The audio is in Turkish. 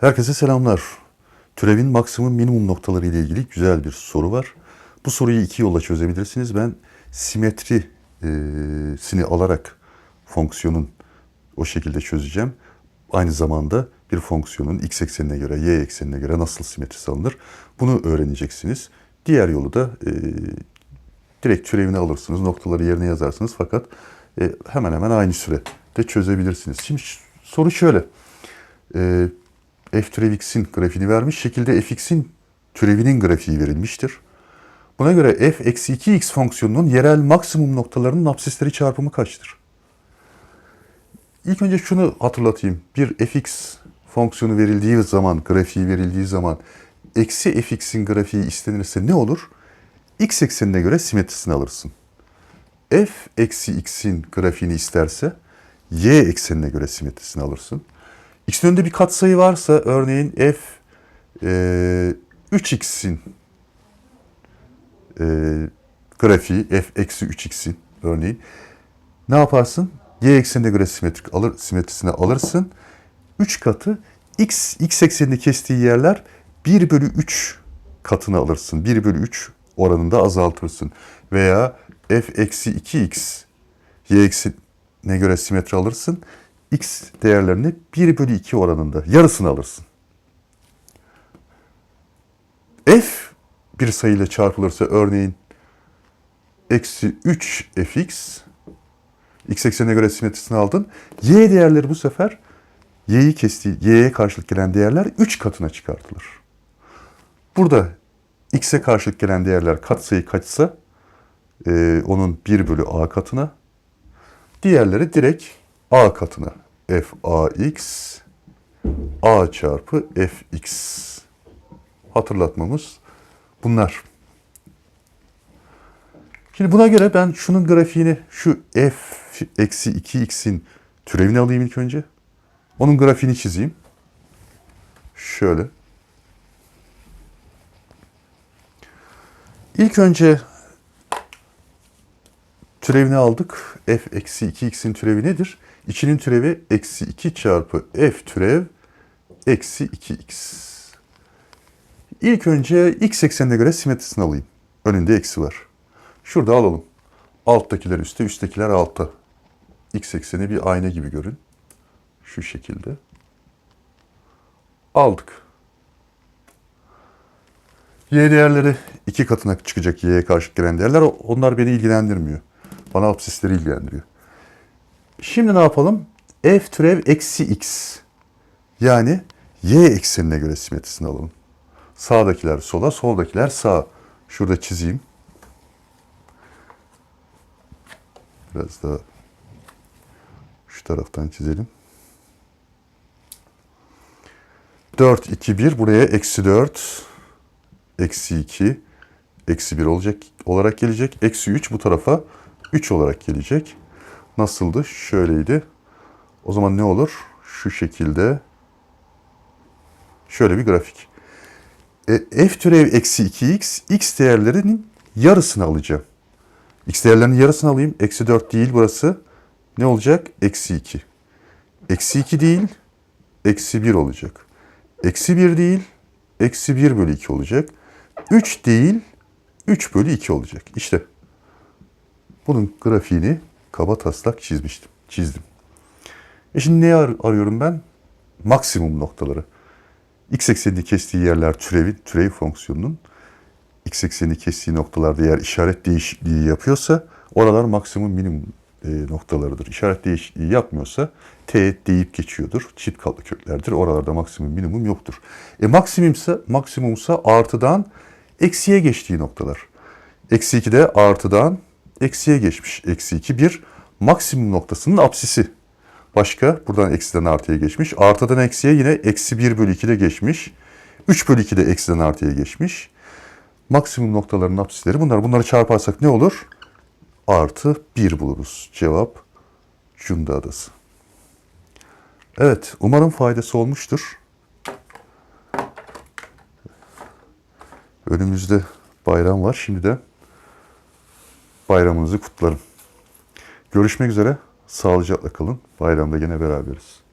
Herkese selamlar. Türevin maksimum minimum noktaları ile ilgili güzel bir soru var. Bu soruyu iki yolla çözebilirsiniz. Ben simetrisini alarak fonksiyonun o şekilde çözeceğim. Aynı zamanda bir fonksiyonun x eksenine göre, y eksenine göre nasıl simetrisi alınır bunu öğreneceksiniz. Diğer yolu da e, direkt türevini alırsınız, noktaları yerine yazarsınız fakat e, hemen hemen aynı sürede çözebilirsiniz. Şimdi soru şöyle. E, f türev grafiğini vermiş. Şekilde fx'in türevinin grafiği verilmiştir. Buna göre f eksi 2x fonksiyonunun yerel maksimum noktalarının absisleri çarpımı kaçtır? İlk önce şunu hatırlatayım. Bir fx fonksiyonu verildiği zaman, grafiği verildiği zaman eksi fx'in grafiği istenirse ne olur? x eksenine göre simetrisini alırsın. f eksi x'in grafiğini isterse y eksenine göre simetrisini alırsın. X'in önünde bir katsayı varsa örneğin f e, 3x'in e, grafiği f eksi 3x'in örneğin ne yaparsın? Y eksenine göre simetrik alır, simetrisine alırsın. 3 katı x, x eksenini kestiği yerler 1 bölü 3 katını alırsın. 1 bölü 3 oranında azaltırsın. Veya f eksi 2x y eksenine göre simetri alırsın. X değerlerini 1 bölü 2 oranında yarısını alırsın. f bir sayıyla çarpılırsa örneğin eksi 3 fx x eksenine göre simetrisini aldın. Y değerleri bu sefer y'yi kestiği, y'ye karşılık gelen değerler 3 katına çıkartılır. Burada x'e karşılık gelen değerler katsayı kaçsa e, onun 1 bölü a katına, diğerleri direkt a katına. f a x a çarpı f x hatırlatmamız bunlar. Şimdi buna göre ben şunun grafiğini şu f eksi 2x'in türevini alayım ilk önce. Onun grafiğini çizeyim. Şöyle. İlk önce türevini aldık. f eksi 2x'in türevi nedir? İçinin türevi eksi 2 çarpı f türev eksi 2x. İlk önce x eksenine göre simetrisini alayım. Önünde eksi var. Şurada alalım. Alttakiler üstte, üsttekiler altta. X ekseni bir ayna gibi görün. Şu şekilde. Aldık. Y değerleri iki katına çıkacak y'ye karşı gelen değerler. Onlar beni ilgilendirmiyor. Bana absisleri ilgilendiriyor. Şimdi ne yapalım? F türev eksi x. Yani y eksenine göre simetrisini alalım. Sağdakiler sola, soldakiler sağa. Şurada çizeyim. Biraz daha şu taraftan çizelim. 4, 2, 1. Buraya eksi 4, eksi 2, eksi 1 olacak, olarak gelecek. Eksi 3 bu tarafa 3 olarak gelecek. Nasıldı? Şöyleydi. O zaman ne olur? Şu şekilde. Şöyle bir grafik. E, f türev eksi 2x, x değerlerinin yarısını alacağım. X değerlerinin yarısını alayım. Eksi 4 değil burası. Ne olacak? Eksi 2. Eksi 2 değil, eksi 1 olacak. Eksi 1 değil, eksi 1 bölü 2 olacak. 3 değil, 3 bölü 2 olacak. İşte bunun grafiğini kaba taslak çizmiştim. Çizdim. E şimdi neyi ar- arıyorum ben? Maksimum noktaları. X eksenini kestiği yerler türevi, türev fonksiyonunun x eksenini kestiği noktalarda eğer işaret değişikliği yapıyorsa oralar maksimum minimum e, noktalarıdır. İşaret değişikliği yapmıyorsa teğet deyip geçiyordur. Çift katlı köklerdir. Oralarda maksimum minimum yoktur. E maksimumsa, maksimumsa artıdan eksiye geçtiği noktalar. Eksi 2'de artıdan eksiye geçmiş. Eksi 2 bir maksimum noktasının apsisi. Başka buradan eksiden artıya geçmiş. Artıdan eksiye yine eksi 1 bölü 2'de geçmiş. 3 bölü 2'de eksiden artıya geçmiş maksimum noktaların apsisleri bunlar. Bunları çarparsak ne olur? Artı 1 buluruz. Cevap Cunda Adası. Evet, umarım faydası olmuştur. Önümüzde bayram var. Şimdiden bayramınızı kutlarım. Görüşmek üzere. Sağlıcakla kalın. Bayramda gene beraberiz.